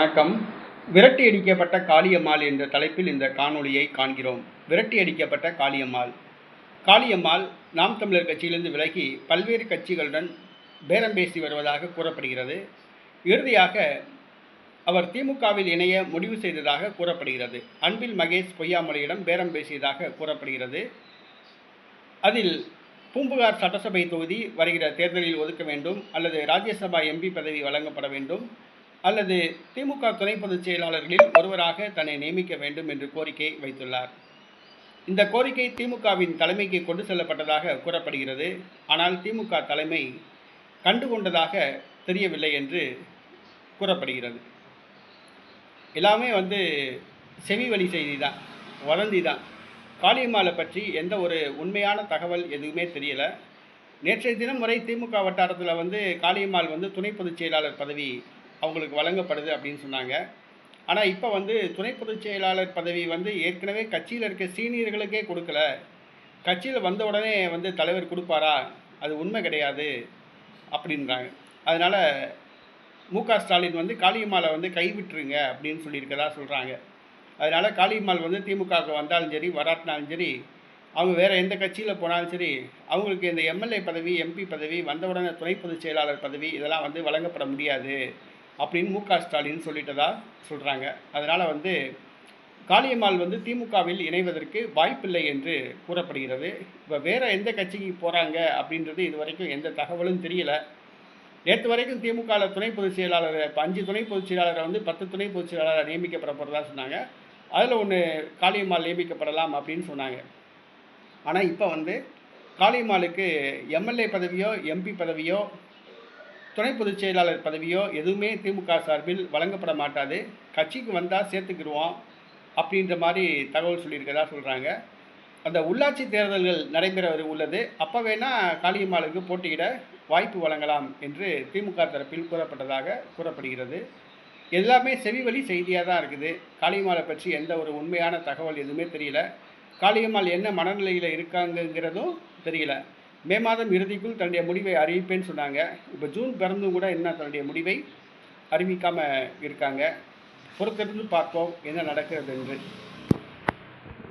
வணக்கம். விரட்டி அடிக்கப்பட்ட காளியம்மாள் என்ற தலைப்பில் இந்த காணொளியை காண்கிறோம். விரட்டி அடிக்கப்பட்ட காளியம்மாள். காளியம்மாள் நாம் தமிழர் கட்சியிலிருந்து விலகி பல்வேறு கட்சிகளுடன் பேரம் பேசி வருவதாக கூறப்படுகிறது. இறுதியாக அவர் திமுகவில் இணைய முடிவு செய்ததாக கூறப்படுகிறது. அன்பில் மகேஷ் பொய்யாமொழியிடம் பேரம் பேசியதாக கூறப்படுகிறது. அதில் பூம்புகார் சட்டசபை தொகுதி வருகிற தேர்தலில் ஒதுக்க வேண்டும் அல்லது ராஜ்யசபா எம்பி பதவி வழங்கப்பட வேண்டும். அல்லது திமுக துணை பொதுச் செயலாளர்களில் ஒருவராக தன்னை நியமிக்க வேண்டும் என்று கோரிக்கை வைத்துள்ளார். இந்த கோரிக்கை திமுகவின் தலைமைக்கு கொண்டு செல்லப்பட்டதாக கூறப்படுகிறது. ஆனால் திமுக தலைமை கண்டுகொண்டதாக தெரியவில்லை என்று கூறப்படுகிறது. எல்லாமே வந்து செவி வழி செய்தி தான் வதந்தி தான் காளியம்மாளை பற்றி எந்த ஒரு உண்மையான தகவல் எதுவுமே தெரியலை. நேற்றைய தினம் வரை திமுக வட்டாரத்தில் வந்து காளியம்மாள் வந்து துணை பொதுச் செயலாளர் பதவி அவங்களுக்கு வழங்கப்படுது அப்படின்னு சொன்னாங்க. ஆனால் இப்போ வந்து துணை பொதுச் செயலாளர் பதவி வந்து ஏற்கனவே கட்சியில் இருக்க சீனியர்களுக்கே கொடுக்கல. கட்சியில் வந்த உடனே வந்து தலைவர் கொடுப்பாரா? அது உண்மை கிடையாது அப்படின்றாங்க. அதனால் மு க ஸ்டாலின் வந்து காளியம்மாவை வந்து கைவிட்டுருங்க அப்படின்னு சொல்லியிருக்கதா சொல்கிறாங்க அதனால் காளியம்மாள் வந்து திமுகவுக்கு வந்தாலும் சரி வராட்டினாலும் சரி அவங்க வேறு எந்த கட்சியில் போனாலும் சரி அவங்களுக்கு இந்த எம்எல்ஏ பதவி எம்பி பதவி வந்த உடனே துணை பொதுச் செயலாளர் பதவி இதெல்லாம் வந்து வழங்கப்பட முடியாது. அப்படின்னு மு க ஸ்டாலின் சொல்லிட்டதா சொல்கிறாங்க அதனால் வந்து காளியம்மாள் வந்து திமுகவில் இணைவதற்கு வாய்ப்பில்லை என்று கூறப்படுகிறது. இப்போ வேறு எந்த கட்சிக்கு போகிறாங்க அப்படின்றது இது வரைக்கும் எந்த தகவலும் தெரியல. நேற்று வரைக்கும் திமுகவில் துணை பொதுச் செயலாளர் இப்போ அஞ்சு துணை பொதுச் செயலாளரை வந்து பத்து துணை பொதுச் செயலாளர் நியமிக்கப்பட போகிறதா சொன்னாங்க. அதில் ஒன்று காளியம்மாள் நியமிக்கப்படலாம் அப்படின்னு சொன்னாங்க. ஆனால் இப்போ வந்து காளியம்மாளுக்கு எம்எல்ஏ பதவியோ எம்பி பதவியோ துணை பொதுச் செயலாளர் பதவியோ எதுவுமே திமுக சார்பில் வழங்கப்பட மாட்டாது. கட்சிக்கு வந்தால் சேர்த்துக்கிடுவோம் அப்படின்ற மாதிரி தகவல் சொல்லியிருக்கதா சொல்கிறாங்க அந்த உள்ளாட்சி தேர்தல்கள் நடைபெற உள்ளது. அப்போ வேணால் காளியம்மாளுக்கு போட்டியிட வாய்ப்பு வழங்கலாம் என்று திமுக தரப்பில் கூறப்பட்டதாக கூறப்படுகிறது. எல்லாமே செவிவழி செய்தியாக தான் இருக்குது. காளியம்மாளை பற்றி எந்த ஒரு உண்மையான தகவல் எதுவுமே தெரியல. காளியம்மாள் என்ன மனநிலையில் இருக்காங்கங்கிறதும் தெரியல. மே மாதம் இறுதிக்குள் தன்னுடைய முடிவை அறிவிப்பேன்னு சொன்னாங்க. இப்போ ஜூன் பிறந்தும் கூட என்ன தன்னுடைய முடிவை அறிவிக்காமல் இருக்காங்க. பொறுத்திருந்து பார்ப்போம் என்ன நடக்கிறது என்று